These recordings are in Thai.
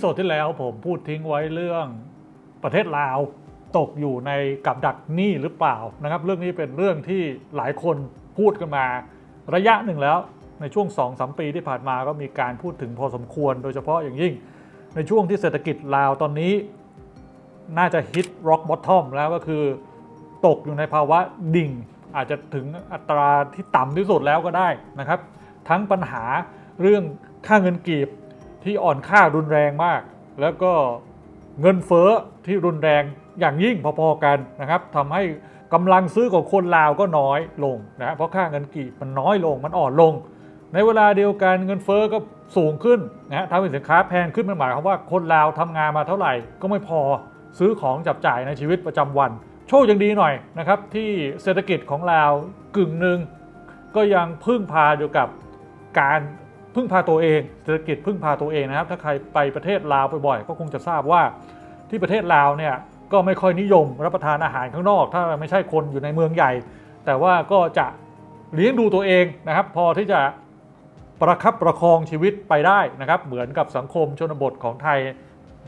โซดที่แล้วผมพูดทิ้งไว้เรื่องประเทศลาวตกอยู่ในกับดักหนี้หรือเปล่านะครับ เรื่องนี้เป็นเรื่องที่หลายคนพูดกันมาระยะหนึ่งแล้ว ในช่วง 2-3 ปีที่ผ่านมาก็มีการพูดถึงพอสมควร โดยเฉพาะอย่างยิ่ง ในช่วงที่เศรษฐกิจลาวตอนนี้ น่าจะฮิตร็อกบอททอมแล้วก็คือตกอยู่ในภาวะดิ่ง อาจจะถึงอัตราที่ต่ำที่สุดแล้วก็ได้นะครับ ทั้งปัญหาเรื่องค่าเงินกีบ ที่อ่อนค่ารุนแรงมาก แล้วก็เงินเฟ้อที่รุนแรงอย่างยิ่งพอๆกันนะครับทำให้กำลังซื้อของคนลาวก็น้อยลงนะเพราะค่าเงินกีบมันน้อยลงมันอ่อนลง ในเวลาเดียวกันเงินเฟ้อก็สูงขึ้นนะฮะทำให้สินค้าแพงขึ้นมันหมายความว่าคนลาวทำงานมาเท่าไหร่ก็ไม่พอซื้อของจับจ่ายในชีวิตประจำวัน โชคยังดีหน่อยนะครับที่เศรษฐกิจของลาวกึ่งหนึ่งก็ยังพึ่งพาอยู่กับการ พึ่งพาตัวเองเศรษฐกิจพึ่งพาตัวเองนะครับ ถ้าใครไปประเทศลาวบ่อยๆก็คงจะทราบว่าที่ประเทศลาวเนี่ยก็ไม่ค่อยนิยมรับประทานอาหารข้างนอก ถ้าไม่ใช่คนอยู่ในเมืองใหญ่ แต่ว่าก็จะเลี้ยงดูตัวเองนะครับ พอที่จะประคับประคองชีวิตไปได้นะครับ เหมือนกับสังคมชนบทของไทย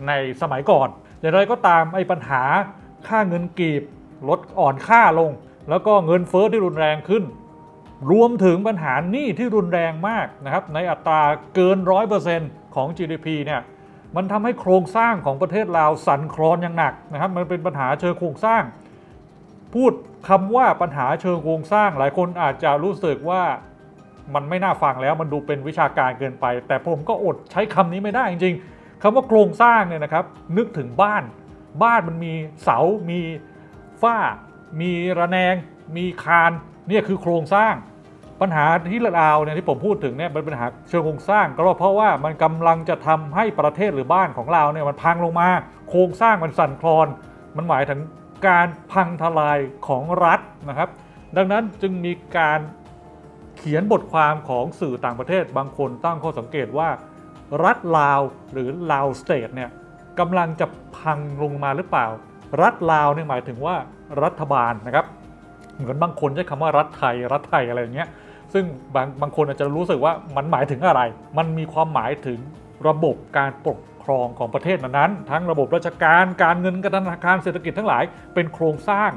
ในสมัยก่อน อย่างไรก็ตามไอ้ปัญหาค่าเงินกีบลดอ่อนค่าลง แล้วก็เงินเฟ้อที่รุนแรงขึ้น รวมถึงปัญหาหนี้ที่รุนแรงมากนะครับในอัตราเกิน 100%ของ GDP เนี่ยมันทำให้โครงสร้างของประเทศลาวสั่นคลอนอย่างหนักนะครับ มันเป็นปัญหาเชิงโครงสร้าง พูดคำว่าปัญหาเชิงโครงสร้าง หลายคนอาจจะรู้สึกว่ามันไม่น่าฟังแล้วมันดูเป็นวิชาการเกินไป แต่ผมก็อดใช้คำนี้ไม่ได้จริงๆคำว่าโครงสร้างเนี่ยนะครับ นึกถึงบ้าน บ้านมันมีเสา มีฝ้า มีระแนง มีคานเนี่ยคือโครงสร้าง ปัญหาที่ลาวเนี่ยที่ผมพูดถึงเนี่ยมันเป็นปัญหาเชิงโครงสร้าง ก็เพราะว่ามันกำลังจะทำให้ประเทศหรือบ้านของเราเนี่ยมันพังลงมา โครงสร้างมันสั่นคลอน มันหมายถึงการพังทลายของรัฐนะครับ ดังนั้นจึงมีการเขียนบทความของสื่อต่างประเทศบางคนตั้งข้อสังเกตว่า รัฐลาวหรือลาวสเตทเนี่ยกำลังจะพังลงมาหรือเปล่า รัฐลาวเนี่ยหมายถึงว่ารัฐบาลนะครับ เหมือนบางคนใช้คำว่ารัฐไทย รัฐไทยอะไรอย่างเงี้ย ซึ่งบางบางคนอาจจะรู้สึกว่ามันหมายถึงอะไร มันมีความหมายถึงระบบการปกครองของประเทศนั้นๆทั้งระบบราชการการเงินการธนาคารเศรษฐกิจทั้งหลาย เป็นโครงสร้าง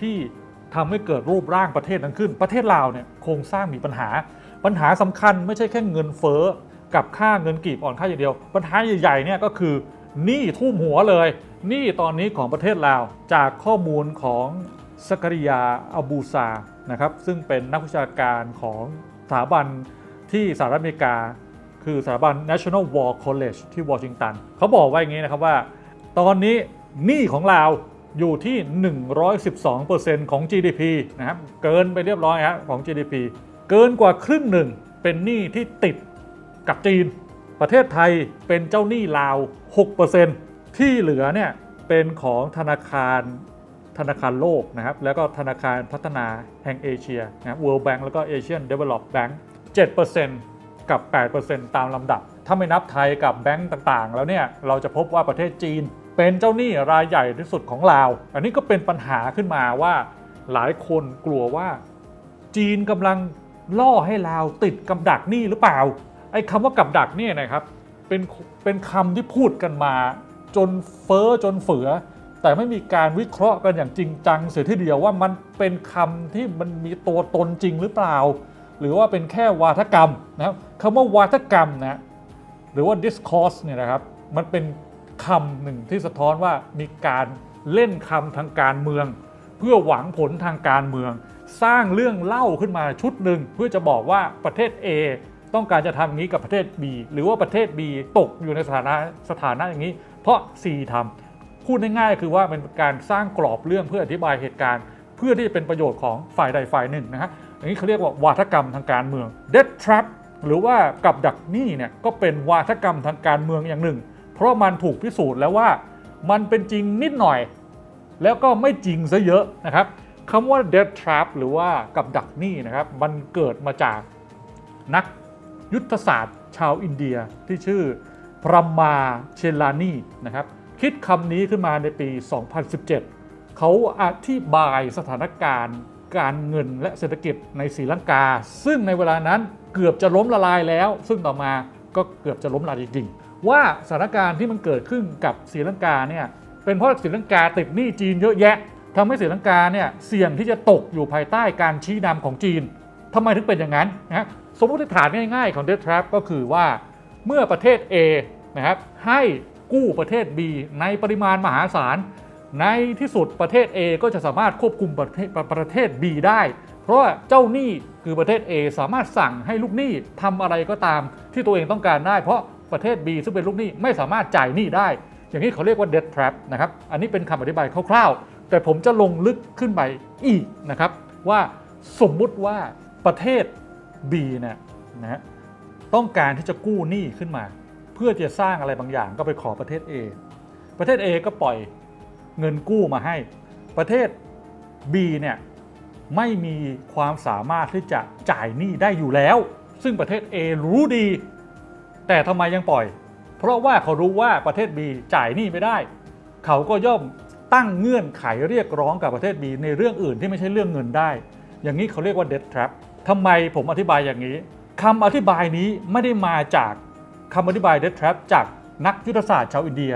ที่ทำให้เกิดรูปร่างประเทศนั้นขึ้น ประเทศลาวเนี่ยโครงสร้างมีปัญหา ปัญหาสำคัญไม่ใช่แค่เงินเฟ้อกับค่าเงินกีบอ่อนค่าอย่างเดียว ปัญหาใหญ่ๆเนี่ยก็คือหนี้ทุ่มหัวเลยหนี้ตอนนี้ของประเทศลาว จากข้อมูลของสกริยาอาบูซา นะครับซึ่งเป็นนักวิชาการของสถาบันที่สหรัฐอเมริกา คือสถาบัน National War College ที่วอชิงตันเขาบอกไว้อย่างนี้นะครับว่า ตอนนี้หนี้ของลาวอยู่ที่ 112%ของ GDP นะครับเกินไปเรียบร้อยฮะของ GDP เกินกว่าครึ่งหนึ่งเป็นหนี้ที่ติดกับจีน ประเทศไทยเป็นเจ้าหนี้ลาว 6%ที่เหลือเนี่ยเป็นของธนาคาร ธนาคารโลกนะครับ แล้วก็ธนาคารพัฒนาแห่งเอเชียนะ World Bank แล้วก็ Asian Develop Bank 7%กับ 8%ตามลำดับ ถ้าไม่นับไทยกับแบงก์ต่างๆ แล้วเนี่ยเราจะพบว่าประเทศจีน เป็นเจ้าหนี้รายใหญ่ที่สุดของลาว อันนี้ก็เป็นปัญหาขึ้นมาว่าหลายคนกลัวว่า จีนกำลังล่อให้ลาวติดกับดักหนี้หรือเปล่า ไอ้คำว่ากับดักเนี่ยนะครับเป็นเป็นคำที่พูดกันมา จนเฟ้อจนเฟือ แต่ไม่มีการวิเคราะห์กันอย่างจริงจังเสียทีเดียวว่ามันเป็นคำที่มันมีตัวตนจริงหรือเปล่า หรือว่าเป็นแค่วาทกรรมนะครับคำว่าวาทกรรมนะหรือว่า discourse เนี่ยนะครับมันเป็นคำหนึ่งที่สะท้อนว่ามีการเล่นคำทางการเมือง เพื่อหวังผลทางการเมือง สร้างเรื่องเล่าขึ้นมาชุดหนึ่งเพื่อจะบอกว่าประเทศ A ต้องการจะทำอย่างนี้กับประเทศ B หรือว่าประเทศ B ตกอยู่ในสถานะสถานะอย่างนี้ เพราะ C ทำ พูดง่ายๆคือว่าเป็นการสร้างกรอบเรื่องเพื่ออธิบายเหตุการณ์ เพื่อที่จะเป็นประโยชน์ของฝ่ายใดฝ่ายหนึ่งนะฮะอย่างนี้เขาเรียกว่าวาทกรรมทางการเมือง death trap หรือว่ากับดักหนี้เนี่ยก็เป็นวาทกรรมทางการเมืองอย่างหนึ่ง เพราะมันถูกพิสูจน์แล้วว่ามันเป็นจริงนิดหน่อย แล้วก็ไม่จริงซะเยอะนะครับคำว่า death trap หรือว่ากับดักหนี้นะครับมันเกิดมาจากนักยุทธศาสตร์ชาวอินเดียที่ชื่อพรมาเชลานีนะครับ คิดคำนี้ขึ้นมาในปี 2017 เขาอธิบายสถานการณ์การเงินและเศรษฐกิจในศรีลังกา ซึ่งในเวลานั้นเกือบจะล้มละลายแล้ว ซึ่งต่อมาก็เกือบจะล้มละลายจริงๆ ว่าสถานการณ์ที่มันเกิดขึ้นกับศรีลังกาเนี่ยเป็นเพราะศรีลังกาติดหนี้จีนเยอะแยะทำให้ศรีลังกาเนี่ยเสี่ยงที่จะตกอยู่ภายใต้การชี้นำของจีนทำไมถึงเป็นอย่างนั้นนะสมมติฐานง่ายๆของ Debt Trap ก็คือว่าเมื่อประเทศ A นะครับให้ กู้ประเทศ B ในปริมาณมหาศาล ในที่สุดประเทศ A ก็จะสามารถควบคุมประเทศประเทศ B ได้ เพราะว่าเจ้าหนี้คือประเทศ A สามารถสั่งให้ลูกหนี้ทำอะไรก็ตามที่ตัวเองต้องการได้ เพราะประเทศ B ซึ่งเป็นลูกหนี้ไม่สามารถจ่ายหนี้ได้ อย่างนี้เขาเรียกว่า debt trap นะครับ อันนี้เป็นคำอธิบายคร่าวๆ แต่ผมจะลงลึกขึ้นไปอีกนะครับ ว่าสมมุติว่าประเทศ B เนี่ยนะฮะต้องการที่จะกู้หนี้ขึ้นมา เพื่อจะสร้างอะไรบางอย่างก็ไปขอประเทศ A ประเทศ A ก็ปล่อยเงินกู้มาให้ ประเทศ B เนี่ยไม่มีความสามารถที่จะจ่ายหนี้ได้อยู่แล้ว ซึ่งประเทศ A รู้ดี แต่ทำไมยังปล่อย เพราะว่าเขารู้ว่าประเทศ B จ่ายหนี้ไม่ได้ เขาก็ย่อมตั้งเงื่อนไขเรียกร้องกับประเทศ B ในเรื่องอื่นที่ไม่ใช่เรื่องเงินได้ อย่างนี้เขาเรียกว่า debt trap ทำไมผมอธิบายอย่างนี้คำอธิบายนี้ไม่ได้มาจาก คำอธิบาย debt trap จากนักยุทธศาสตร์ชาวอินเดีย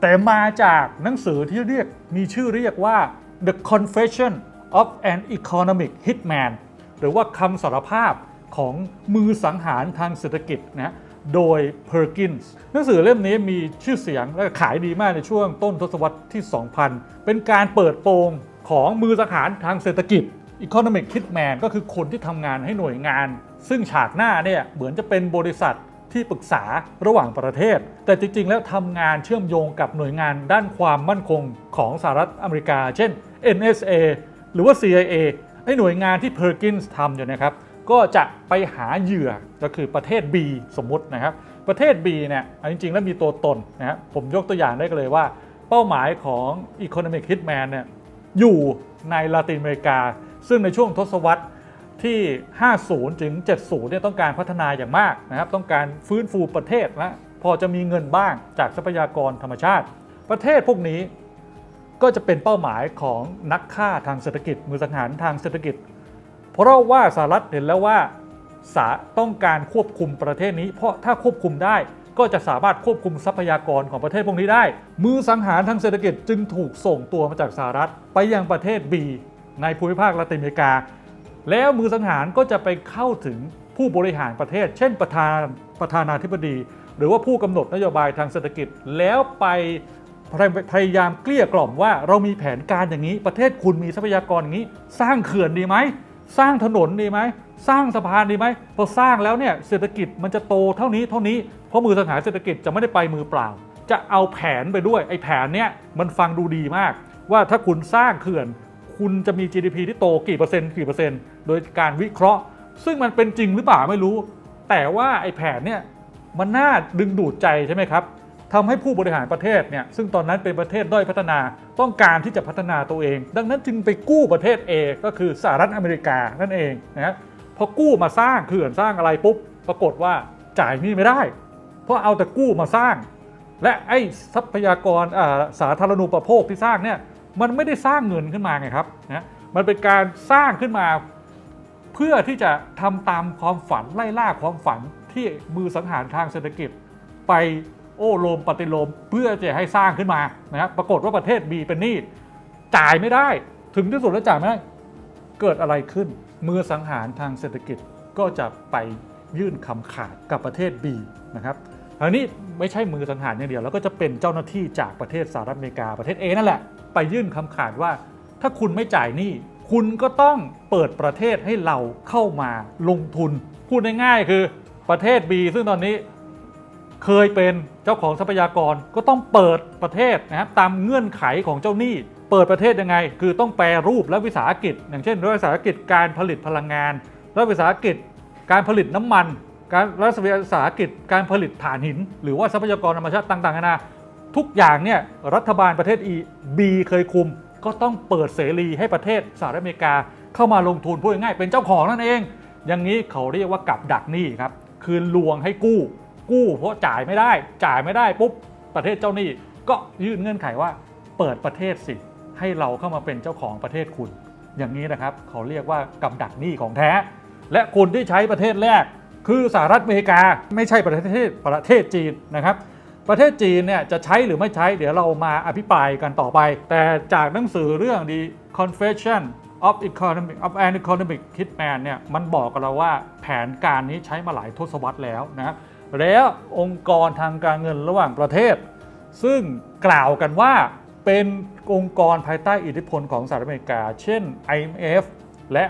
แต่มาจากหนังสือที่เรียกมีชื่อเรียกว่า The Confession of an Economic Hitman หรือว่าคำสารภาพของมือสังหารทางเศรษฐกิจนะโดย Perkins หนังสือเล่มนี้มีชื่อเสียงและขายดีมากในช่วงต้นทศวรรษที่ 2000 เป็นการเปิดโปงของมือสังหารทางเศรษฐกิจ Economic Hitman ก็คือคนที่ทำงานให้หน่วยงาน ซึ่งฉากหน้าเนี่ยเหมือนจะเป็นบริษัท ที่ปรึกษาระหว่างประเทศ แต่จริง ๆ แล้วทำงานเชื่อมโยงกับหน่วยงานด้านความมั่นคงของสหรัฐอเมริกา เช่น NSA หรือว่า CIA ไอ้หน่วยงานที่ Perkins ทำอยู่นะครับ ก็จะไปหาเหยื่อก็คือประเทศ B สมมุตินะครับ ประเทศ B เนี่ยอันจริง ๆ แล้วมีตัวตนนะครับผมยกตัวอย่างได้เลยว่า เป้าหมายของ Economic Hitman เนี่ยอยู่ในลาตินอเมริกา ซึ่งในช่วงทศวรรษ ที่ 50 ถึง 70 เนี่ยต้องการพัฒนาอย่างมากนะครับ ต้องการฟื้นฟูประเทศนะพอจะมีเงินบ้างจากทรัพยากรธรรมชาติ ประเทศพวกนี้ก็จะเป็นเป้าหมายของนักฆ่าทางเศรษฐกิจ มือสังหารทางเศรษฐกิจ เพราะว่าสหรัฐเห็นแล้วว่าสาต้องการควบคุมประเทศนี้ เพราะถ้าควบคุมได้ก็จะสามารถควบคุมทรัพยากรของประเทศพวกนี้ได้ มือสังหารทางเศรษฐกิจจึงถูกส่งตัวมาจากสหรัฐ ไปยังประเทศ B ในภูมิภาคละตินอเมริกา แล้วมือสังหารก็จะไปเข้าถึงผู้บริหารประเทศ เช่นประธานประธานาธิบดี หรือว่าผู้กำหนดนโยบายทางเศรษฐกิจ แล้วไปพยายามเกลี้ยกล่อมว่าเรามีแผนการอย่างนี้ ประเทศคุณมีทรัพยากรอย่างนี้ สร้างเขื่อนดีไหมสร้างถนนดีไหมสร้างสะพานดีไหมพอสร้างแล้วเนี่ยเศรษฐกิจมันจะโตเท่านี้เท่านี้เพราะมือสังหารเศรษฐกิจจะไม่ได้ไปมือเปล่า จะเอาแผนไปด้วยไอ้แผนเนี้ยมันฟังดูดีมาก ว่าถ้าคุณสร้างเขื่อน คุณจะมี GDP ที่โตกี่เปอร์เซ็นต์กี่เปอร์เซ็นต์ โดยการวิเคราะห์ ซึ่งมันเป็นจริงหรือเปล่าไม่รู้ แต่ว่าไอ้แผนเนี่ยมันน่าดึงดูดใจใช่ไหมครับทำให้ผู้บริหารประเทศเนี่ยซึ่งตอนนั้นเป็นประเทศด้อยพัฒนาต้องการที่จะพัฒนาตัวเอง ดังนั้นจึงไปกู้ประเทศ A ก็คือสหรัฐอเมริกานั่นเองนะพอกู้มาสร้างเขื่อนสร้างอะไรปุ๊บปรากฏว่าจ่ายหนี้ไม่ได้ เพราะเอาแต่กู้มาสร้าง และไอ้ทรัพยากรสาธารณูปโภคที่สร้างเนี่ยมันไม่ได้สร้างเงินขึ้นมาไงครับนะมันเป็นการสร้างขึ้นมา เพื่อที่จะทำตามความฝันไล่ล่าความฝันที่มือสังหารทางเศรษฐกิจ ไปโอ้โลมปฏิโลมเพื่อจะให้สร้างขึ้นมานะครับปรากฏว่าประเทศ B เป็นหนี้จ่ายไม่ได้ ถึงที่สุดแล้วจ่ายไม่ได้เกิดอะไรขึ้น มือสังหารทางเศรษฐกิจก็จะไปยื่นคำขาดกับประเทศ B นะครับอันนี้ไม่ใช่มือสังหารอย่างเดียว แล้วก็จะเป็นเจ้าหน้าที่จากประเทศสหรัฐอเมริกาประเทศ A นั่นแหละ ไปยื่นคำขาดว่า ถ้าคุณไม่จ่ายหนี้ คุณก็ต้องเปิดประเทศให้เราเข้ามาลงทุน พูดง่ายๆคือประเทศ B ซึ่งตอนนี้เคยเป็นเจ้าของทรัพยากรก็ต้องเปิดประเทศนะครับตามเงื่อนไขของเจ้าหนี้ เปิดประเทศยังไง คือต้องแปรรูปและวิสาหกิจ อย่างเช่นรัฐวิสาหกิจการผลิตพลังงานรัฐวิสาหกิจการผลิตน้ำมัน การรัฐวิสาหกิจการผลิตถ่านหิน หรือว่าทรัพยากรธรรมชาติต่างๆนานาทุกอย่างเนี่ยรัฐบาลประเทศ E B เคยคุม ก็ต้องเปิดเสรีให้ประเทศสหรัฐอเมริกาเข้ามาลงทุนพูดง่ายๆเป็นเจ้าของนั่นเอง อย่างนี้เขาเรียกว่ากับดักหนี้ครับ คือลวงให้กู้ กู้เพราะจ่ายไม่ได้ จ่ายไม่ได้ปุ๊บประเทศเจ้าหนี้ ก็ยื่นเงื่อนไขว่า เปิดประเทศสิ ให้เราเข้ามาเป็นเจ้าของประเทศคุณ อย่างนี้นะครับเขาเรียกว่ากับดักหนี้ของแท้ และคนที่ใช้ประเทศแรก คือสหรัฐอเมริกา ไม่ใช่ประเทศประเทศจีนนะครับ ประเทศจีนเนี่ยจะใช้หรือไม่ใช้เดี๋ยวเรามาอภิปรายกันต่อไป แต่จากหนังสือเรื่อง The Confession of Economic of an Economic Hitman เนี่ยมันบอกกับเราว่าแผนการนี้ใช้มาหลายทศวรรษแล้วนะครับแล้วองค์กรทางการเงินระหว่างประเทศ ซึ่งกล่าวกันว่าเป็นองค์กรภายใต้อิทธิพลของสหรัฐอเมริกา เช่น IMF และ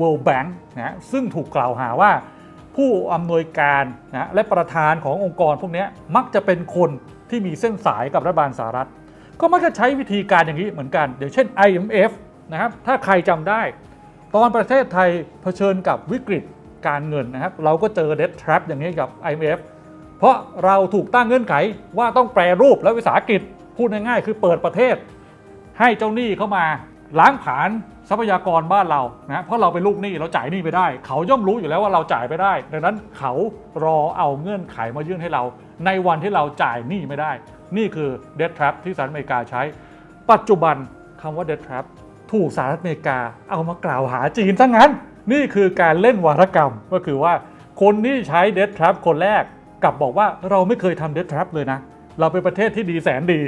World Bank นะซึ่งถูกกล่าวหาว่า ผู้อำนวยการนะและประธานขององค์กรพวกนี้มักจะเป็นคนที่มีเส้นสายกับรัฐบาลสหรัฐ ก็มักจะใช้วิธีการอย่างนี้เหมือนกันอย่างเช่น IMF นะครับถ้าใครจำได้ ตอนประเทศไทยเผชิญกับวิกฤตการเงินนะครับเราก็เจอ debt trap อย่างนี้กับ IMF เพราะเราถูกตั้งเงื่อนไขว่าต้องแปรรูปและวิสาหกิจพูดง่ายๆคือเปิดประเทศ ให้เจ้าหนี้เข้ามา ล้างผลาญทรัพยากรบ้านเรานะเพราะเราเป็นลูกหนี้เราจ่ายหนี้ไปได้ เขาย่อมรู้อยู่แล้วว่าเราจ่ายไปได้ ดังนั้นเขารอเอาเงื่อนไขมายื่นให้เรา ในวันที่เราจ่ายหนี้ไม่ได้ นี่คือ debt trap ที่สหรัฐอเมริกาใช้ ปัจจุบันคำว่า debt trap ถูกสหรัฐอเมริกาเอามากล่าวหาจีนซะงั้น นี่คือการเล่นวาทกรรมก็คือว่าคนที่ใช้ debt trap คนแรกกลับบอกว่าเราไม่เคยทำ debt trap เลยนะ เราเป็นประเทศที่ดีแสนดี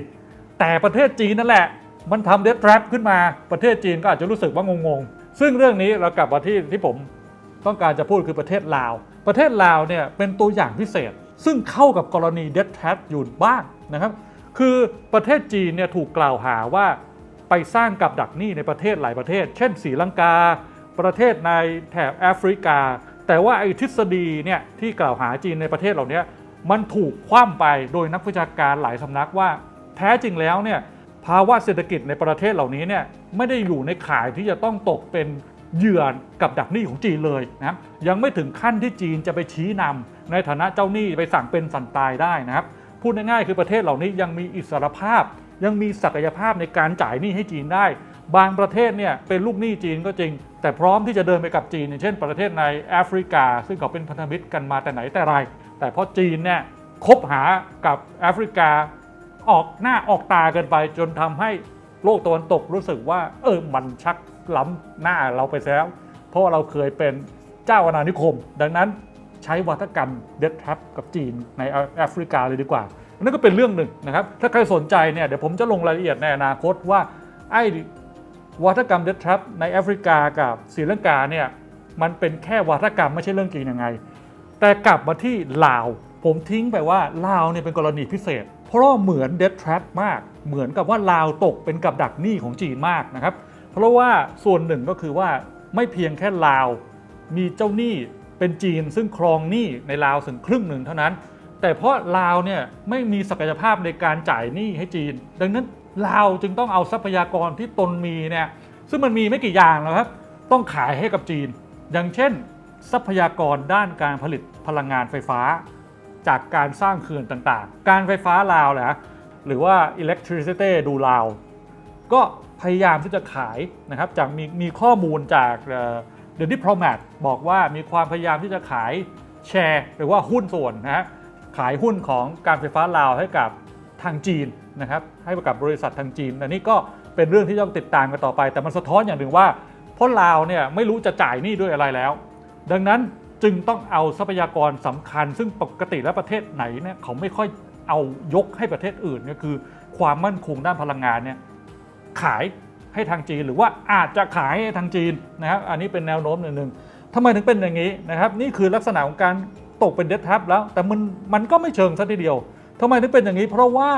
แต่ประเทศจีนนั่นแหละ มันทำ debt trap ขึ้นมาประเทศจีนก็อาจจะรู้สึกว่างงๆ ซึ่งเรื่องนี้เรากลับมาที่ที่ผมต้องการจะพูดคือประเทศลาว ประเทศลาวเนี่ยเป็นตัวอย่างพิเศษ ซึ่งเข้ากับกรณี debt trap อยู่บ้างนะครับคือประเทศจีนเนี่ยถูกกล่าวหาว่าไปสร้างกับดักหนี้ในประเทศหลายประเทศ เช่นศรีลังกา ประเทศในแถบแอฟริกา แต่ว่าไอ้ทฤษฎีเนี่ยที่กล่าวหาจีนในประเทศเหล่านี้มันถูกคว่ำไปโดยนักวิชาการหลายสำนักว่า แท้จริงแล้วเนี่ย ภาวะเศรษฐกิจในประเทศเหล่านี้เนี่ยไม่ได้อยู่ในข่ายที่จะต้องตกเป็นเหยื่อกับดักหนี้ของจีนเลยนะครับยังไม่ถึงขั้นที่จีนจะไปชี้นำในฐานะเจ้าหนี้ไปสั่งเป็นสั่นตายได้นะครับพูดง่ายๆคือประเทศเหล่านี้ยังมีอิสรภาพ ยังมีศักยภาพในการจ่ายหนี้ให้จีนได้ บางประเทศเนี่ยเป็นลูกหนี้จีนก็จริง แต่พร้อมที่จะเดินไปกับจีนอย่างเช่น ประเทศในแอฟริกา ซึ่งเขาเป็นพันธมิตรกันมาแต่ไหนแต่ไร แต่เพราะจีนเนี่ยคบหากับแอฟริกา ออกหน้าออกตาเกินไปจนทำให้โลกตะวันตกรู้สึกว่า เออมันชักล้ำหน้าเราไปแล้ว เพราะเราเคยเป็นเจ้าอาณานิคม ดังนั้นใช้วัฒกรรมเดดทับกับจีนในแอฟริกาเลยดีกว่านั่นก็เป็นเรื่องหนึ่งนะครับ ถ้าใครสนใจเนี่ยเดี๋ยวผมจะลงรายละเอียดในอนาคตว่าไอ้วัฒกรรมเดดทับในแอฟริกากับศรีลังกาเนี่ยมันเป็นแค่วัฒกรรมไม่ใช่เรื่องจริงยังไง แต่กลับมาที่ลาว ผมทิ้งไปว่าลาวเนี่ยเป็นกรณีพิเศษ เพราะว่าเหมือนเด t ทร a p มาก เหมือนกับว่าลาวตกเป็นกับดักหนี้ของจีนมากนะครับ เพราะว่าส่วนหนึ่งก็คือว่าไม่เพียงแค่ลาว มีเจ้าหนี้เป็นจีนซึ่งครองหนี้ในลาวถึงครึ่งหนึ่งเท่านั้น แต่เพราะลาวเนี่ยไม่มีศักยภาพในการจ่ายหนี้ให้จีน ดังนั้นลาวจึงต้องเอาทรัพยากรที่ตนมีเนี่ยซึ่งมันมีไม่กี่อย่างหรอกครับ ต้องขายให้กับจีน อย่างเช่น ทรัพยากรด้านการผลิตพลังงานไฟฟ้า จากการสร้างเขื่อนต่างๆ การไฟฟ้าลาวแหละหรือว่า electricity ดูลาว ก็พยายามที่จะขายนะครับจากมีมีข้อมูลจากเอ่อ The Diplomat บอกว่ามีความพยายามที่จะขายแชร์ หรือว่าหุ้นส่วนนะฮะขายหุ้นของการไฟฟ้าลาวให้กับทางจีนนะครับให้กับบริษัททางจีนอันนี้ก็เป็นเรื่องที่ต้องติดตามกันต่อไป แต่มันสะท้อนอย่างหนึ่งว่าเพราะลาวเนี่ยไม่รู้จะจ่ายหนี้ด้วยอะไรแล้ว ดังนั้น จึงต้องเอาทรัพยากรสำคัญ ซึ่งปกติแล้วประเทศไหนเนี่ยเขาไม่ค่อยเอายกให้ประเทศอื่นก็คือ ความมั่นคงด้านพลังงานเนี่ยขายให้ทางจีน หรือว่าอาจจะขายให้ทางจีนนะครับอันนี้เป็นแนวโน้มหนึ่งๆทำไมถึงเป็นอย่างนี้นะครับนี่คือลักษณะของการตกเป็นเด t ทับแล้ว แต่มันมันก็ไม่เชิงซะทีเดียวทำไมถึงเป็นอย่างนี้ เพราะว่า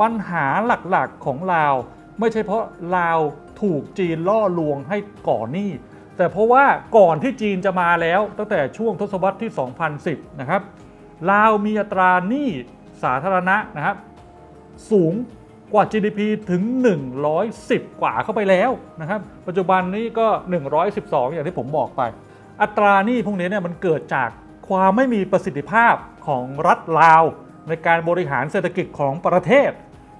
ปัญหาหลักๆของลาว ไม่ใช่เพราะลาวถูกจีนล่อลวงให้ก่อหนี้ แต่เพราะว่าก่อนที่จีนจะมาแล้วตั้งแต่ช่วงทศวรรษที่ 2010 นะครับลาวมีอัตราหนี้สาธารณะนะครับสูงกว่า GDP ถึง 110 กว่าเข้าไปแล้วนะครับ ปัจจุบันนี้ก็ 112 อย่างที่ผมบอกไป อัตราหนี้พวกนี้เนี่ยมันเกิดจากความไม่มีประสิทธิภาพของรัฐลาว ในการบริหารเศรษฐกิจของประเทศ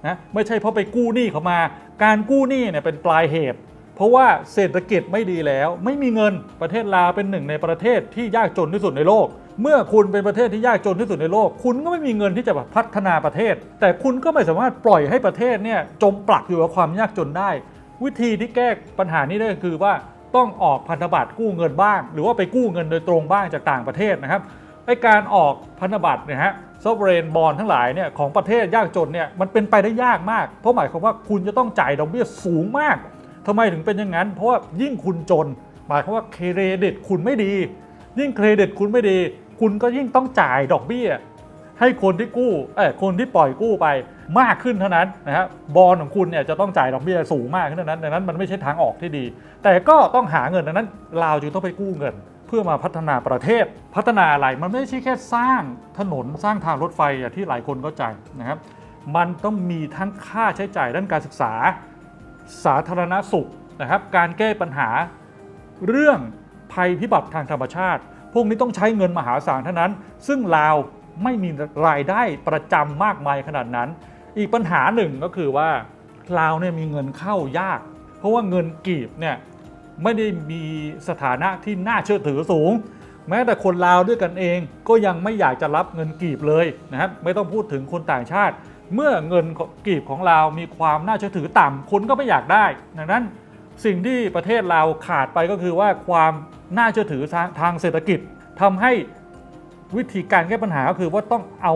นะไม่ใช่เพราะไปกู้หนี้เขามา การกู้หนี้เนี่ยเป็นปลายเหตุ เพราะว่าเศรษฐกิจไม่ดีแล้ว ไม่มีเงินประเทศลาวเป็นหนึ่งในประเทศที่ยากจนที่สุดในโลก เมื่อคุณเป็นประเทศที่ยากจนที่สุดในโลก คุณก็ไม่มีเงินที่จะแบบพัฒนาประเทศ แต่คุณก็ไม่สามารถปล่อยให้ประเทศเนี่ยจมปลักอยู่กับความยากจนได้ วิธีที่แก้ปัญหานี้ได้ก็คือว่าต้องออกพันธบัตรกู้เงินบ้าง หรือว่าไปกู้เงินโดยตรงบ้างจากต่างประเทศนะครับไอการออกพันธบัตรเนี่ยฮะซอฟเรนบอลทั้งหลายเนี่ยของประเทศยากจนเนี่ยมันเป็นไปได้ยากมาก เพราะหมายความว่าคุณจะต้องจ่ายดอกเบี้ยสูงมาก ทำไมถึงเป็นอย่างนั้น เพราะว่ายิ่งคุณจน หมายความว่าเครดิตคุณไม่ดี ยิ่งเครดิตคุณไม่ดี คุณก็ยิ่งต้องจ่ายดอกเบี้ย ให้คนที่กู้เอ้คนที่ปล่อยกู้ไปมากขึ้นเท่านั้นนะครับบอลของคุณเนี่ยจะต้องจ่ายดอกเบี้ยสูงมากขึ้นเท่านั้นดังนั้นมันไม่ใช่ทางออกที่ดี แต่ก็ต้องหาเงินดังนั้นลาวจึงต้องไปกู้เงิน เพื่อมาพัฒนาประเทศ พัฒนาอะไรมันไม่ใช่แค่สร้างถนนสร้างทางรถไฟอย่างที่หลายคนเข้าใจนะครับมันต้องมีทั้งค่าใช้จ่ายด้านการศึกษา สาธารณสุขนะครับ การแก้ปัญหาเรื่องภัยพิบัติทางธรรมชาติ พวกนี้ต้องใช้เงินมหาศาลเท่านั้น ซึ่งลาวไม่มีรายได้ประจำมากมายขนาดนั้น อีกปัญหาหนึ่งก็คือว่าลาวเนี่ยมีเงินเข้ายาก เพราะว่าเงินกีบเนี่ยไม่ได้มีสถานะที่น่าเชื่อถือสูง แม้แต่คนลาวด้วยกันเองก็ยังไม่อยากจะรับเงินกีบเลยนะครับไม่ต้องพูดถึงคนต่างชาติ เมื่อเงินกีบของลามีความน่าเชื่อถือต่ำคนก็ไม่อยากได้ ดังนั้นสิ่งที่ประเทศเราขาดไปก็คือว่าความน่าเชื่อถือทางเศรษฐกิจทำให้วิธีการแก้ปัญหาก็คือว่าต้องเอา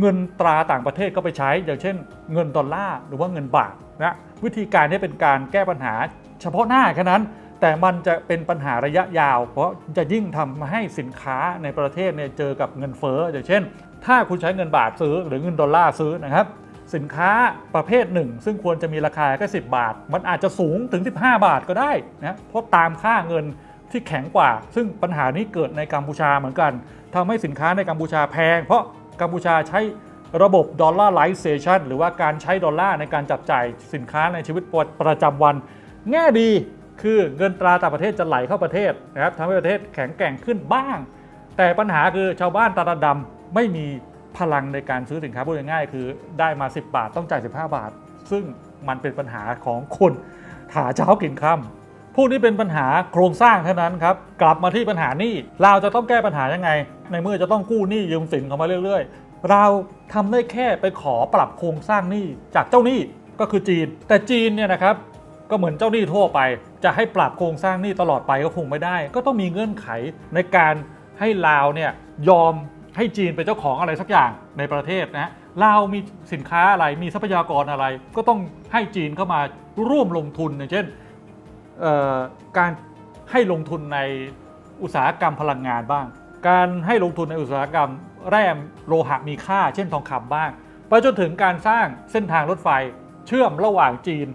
เงินตราต่างประเทศก็ไปใช้ อย่างเช่น เงินดอลลาร์หรือว่าเงินบาทนะวิธีการนี้เป็นการแก้ปัญหาเฉพาะหน้าแค่นั้น แต่มันจะเป็นปัญหาระยะยาว เพราะจะยิ่งทำให้สินค้าในประเทศเนี่ยเจอกับเงินเฟ้ออย่างเช่น ถ้าคุณใช้เงินบาทซื้อหรือเงินดอลลาร์ซื้อนะครับ สินค้าประเภทหนึ่ง ซึ่งควรจะมีราคาแค่10 บาท มันอาจจะสูงถึง 15 บาทก็ได้นะเพราะตามค่าเงินที่แข็งกว่า ซึ่งปัญหานี้เกิดในกัมพูชาเหมือนกันทำให้สินค้าในกัมพูชาแพง เพราะกัมพูชาใช้ระบบดอลลาร์ไลเซชันหรือว่าการใช้ดอลลาร์ในการจับจ่ายสินค้าในชีวิตประจำวัน แง่ดีคือเงินตราต่างประเทศจะไหลเข้าประเทศนะครับทำให้ประเทศแข็งแกร่งขึ้นบ้าง แต่ปัญหาคือชาวบ้านตาดำ ไม่มีพลังในการซื้อสินค้าพูดง่ายๆคือได้มา 10 บาทต้องจ่าย 15 บาท ซึ่งมันเป็นปัญหาของคนหาเช้ากินค่ำพวกนี้เป็นปัญหาโครงสร้างเท่านั้นครับ กลับมาที่ปัญหานี้เราจะต้องแก้ปัญหายังไง ในเมื่อจะต้องกู้หนี้ยืมสินเข้ามาเรื่อย ๆ เราทำได้แค่ไปขอปรับโครงสร้างหนี้จากเจ้าหนี้ก็คือจีน แต่จีนเนี่ยนะครับก็เหมือนเจ้าหนี้ทั่วไป จะให้ปรับโครงสร้างหนี้ตลอดไปก็คงไม่ได้ ก็ต้องมีเงื่อนไขในการให้ลาวเนี่ยยอม ให้จีนเป็นเจ้าของอะไรสักอย่างในประเทศนะลาวมีสินค้าอะไรมีทรัพยากรอะไร ก็ต้องให้จีนเข้ามาร่วมลงทุนอย่างเช่นการให้ลงทุนในอุตสาหกรรมพลังงานบ้าง การให้ลงทุนในอุตสาหกรรมแร่โลหะมีค่า เช่นทองคำบ้างไปจนถึงการสร้างเส้นทางรถไฟเชื่อมระหว่างจีน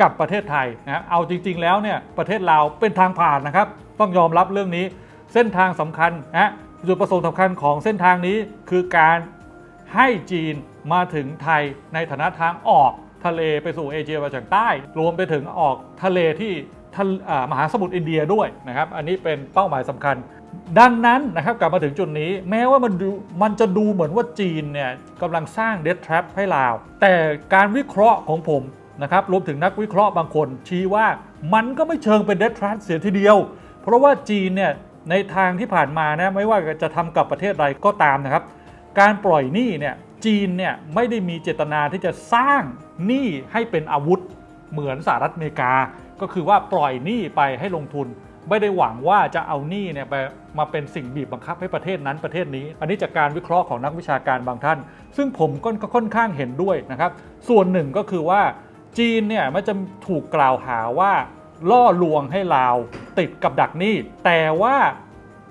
กับประเทศไทยนะเอาจริง ๆ แล้วเนี่ยประเทศลาวเป็นทางผ่านนะครับ ต้องยอมรับเรื่องนี้เส้นทางสำคัญนะ จุดประสงค์สำคัญของเส้นทางนี้คือการให้จีนมาถึงไทยในฐานะทางออกทะเลไปสู่เอเชียตะวันออกใต้ รวมไปถึงออกทะเลที่มหาสมุทรอินเดียด้วยนะครับ อันนี้เป็นเป้าหมายสำคัญ ดังนั้นนะครับกลับมาถึงจุดนี้ แม้ว่ามันมันจะดูเหมือนว่าจีนเนี่ยกำลังสร้างเด t ทร a ให้ลาว แต่การวิเคราะห์ของผมนะครับรวมถึงนักวิเคราะห์บางคนชี้ว่ามันก็ไม่เชิงเป็นเด t ทร a เสียทีเดียว เพราะว่าจีนเนี่ย ในทางที่ผ่านมานะไม่ว่าจะทำกับประเทศใดก็ตามนะครับ การปล่อยหนี้เนี่ยจีนเนี่ยไม่ได้มีเจตนาที่จะสร้างหนี้ให้เป็นอาวุธเหมือนสหรัฐอเมริกา ก็คือว่าปล่อยหนี้ไปให้ลงทุน ไม่ได้หวังว่าจะเอาหนี้เนี่ยไปมาเป็นสิ่งบีบบังคับให้ประเทศนั้นประเทศนี้ อันนี้จากการวิเคราะห์ของนักวิชาการบางท่าน ซึ่งผมก็ค่อนข้างเห็นด้วยนะครับ ส่วนหนึ่งก็คือว่าจีนเนี่ยมันจะถูกกล่าวหาว่า ล่อลวงให้ลาวติดกับดักหนี้ แต่ว่า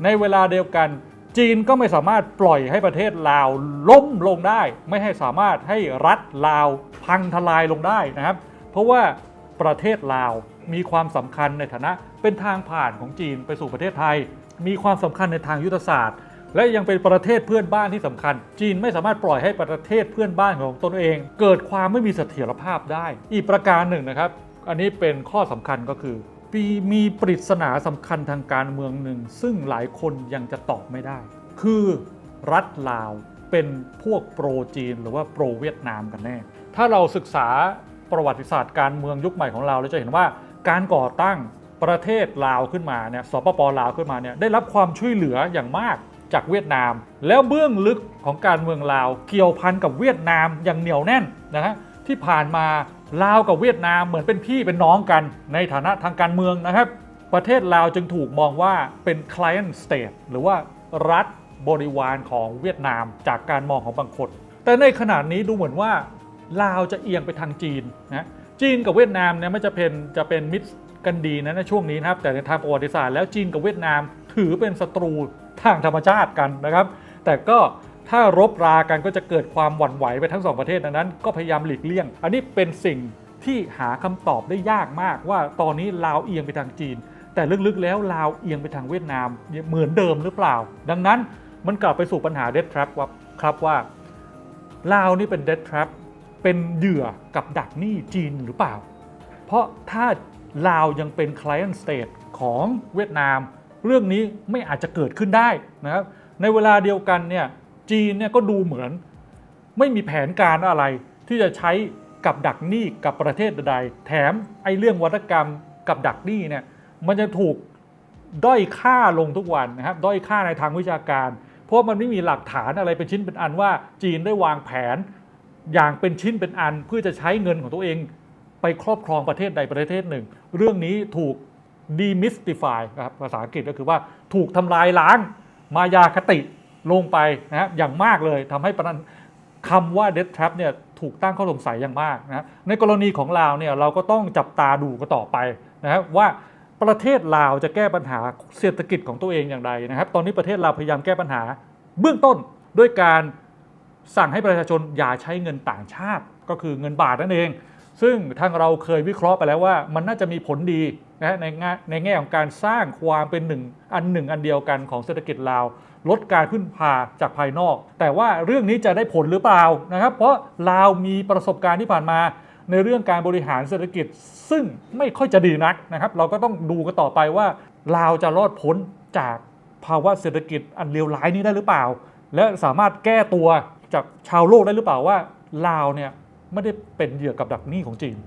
ในเวลาเดียวกัน จีนก็ไม่สามารถปล่อยให้ประเทศลาวล้มลงได้ ไม่ให้สามารถให้รัฐลาวพังทลายลงได้นะครับ เพราะว่าประเทศลาวมีความสำคัญในฐานะเป็นทางผ่านของจีนไปสู่ประเทศไทย มีความสำคัญในทางยุทธศาสตร์ และยังเป็นประเทศเพื่อนบ้านที่สำคัญ จีนไม่สามารถปล่อยให้ประเทศเพื่อนบ้านของตนเอง เกิดความไม่มีเสถียรภาพได้ อีกประการหนึ่งนะครับ อันนี้เป็นข้อสำคัญก็คือมีปริศนาสำคัญทางการเมืองหนึ่ง ซึ่งหลายคนยังจะตอบไม่ได้ คือรัฐลาวเป็นพวกโปรจีนหรือว่าโปรเวียดนามกันแน่ ถ้าเราศึกษาประวัติศาสตร์การเมืองยุคใหม่ของเราเราจะเห็นว่าการก่อตั้งประเทศลาวขึ้นมาเนี่ยสปปลาวขึ้นมาเนี่ยได้รับความช่วยเหลืออย่างมากจากเวียดนาม แล้วเบื้องลึกของการเมืองลาวเกี่ยวพันกับเวียดนามอย่างเหนียวแน่นนะฮะ ที่ผ่านมาลาวกับเวียดนามเหมือนเป็นพี่เป็นน้องกัน ในฐานะทางการเมืองนะครับ ประเทศลาวจึงถูกมองว่าเป็น client state หรือว่ารัฐบริวารของเวียดนามจากการมองของบางคน แต่ในขณะนี้ดูเหมือนว่าลาวจะเอียงไปทางจีนนะจีนกับเวียดนามเนี่ยไม่จะเป็นจะเป็นมิตรกันดีนะในช่วงนี้นะครับแต่ในทางประวัติศาสตร์แล้วจีนกับเวียดนามถือเป็นศัตรูทางธรรมชาติกันนะครับ แต่ก็ ถ้ารบรากันก็จะเกิดความหวั่นไหวไปทั้งสองประเทศดังนั้น ก็พยายามหลีกเลี่ยง อันนี้เป็นสิ่งที่หาคำตอบได้ยากมากว่าตอนนี้ลาวเอียงไปทางจีน แต่ลึกๆแล้วลาวเอียงไปทางเวียดนามเหมือนเดิมหรือเปล่า ดังนั้นมันกลับไปสู่ปัญหาเด t ทรัพว่าครับว่าลาวนี่เป็นเด t ทรัพเป็นเหยื่อกับดักหนี้จีนหรือเปล่า เพราะถ้าลาวยังเป็น client state ของเวียดนาม เรื่องนี้ไม่อาจจะเกิดขึ้นได้นะครับในเวลาเดียวกันเนี่ย จีนเนี่ยก็ดูเหมือนไม่มีแผนการอะไร ที่จะใช้กับดักหนี้กับประเทศใดๆแถมไอ้เรื่องวัฒกรรมกับดักหนี้เนี่ยมันจะถูกด้อยค่าลงทุกวันนะครับด้อยค่าในทางวิชาการ เพราะมันไม่มีหลักฐานอะไรเป็นชิ้นเป็นอันว่า จีนได้วางแผนอย่างเป็นชิ้นเป็นอันเพื่อจะใช้เงินของตัวเองไปครอบครองประเทศใดประเทศหนึ่ง เรื่องนี้ถูก demystify นะครับภาษาอังกฤษก็คือว่าถูกทำลายล้างมายาคติ ลงไปนะครับอย่างมากเลยทำให้ประเด็นคำว่า death trap เนี่ยถูกตั้งข้อสงสัยอย่างมากนะในกรณีของลาวเนี่ยเราก็ต้องจับตาดูกันต่อไปนะครับว่าประเทศลาวจะแก้ปัญหาเศรษฐกิจของตัวเองอย่างไรนะครับ ตอนนี้ประเทศลาวพยายามแก้ปัญหา เบื้องต้นด้วยการสั่งให้ประชาชนอย่าใช้เงินต่างชาติ ก็คือเงินบาทนั่นเอง ซึ่งทางเราเคยวิเคราะห์ไปแล้วว่ามันน่าจะมีผลดีนะในแง่ในแง่ของการสร้างความเป็นหนึ่งอันหนึ่งอันเดียวกันของเศรษฐกิจลาว ลดการพึ่งพาจากภายนอก แต่ว่าเรื่องนี้จะได้ผลหรือเปล่านะครับ เพราะลาวมีประสบการณ์ที่ผ่านมาในเรื่องการบริหารเศรษฐกิจ ซึ่งไม่ค่อยจะดีนักนะครับ เราก็ต้องดูกันต่อไปว่าลาวจะรอดพ้นจากภาวะเศรษฐกิจอันเลวร้ายนี้ได้หรือเปล่า และสามารถแก้ตัวจากชาวโลกได้หรือเปล่าว่าลาวเนี่ยไม่ได้เป็นเหยื่อกับดักหนี้ของจีน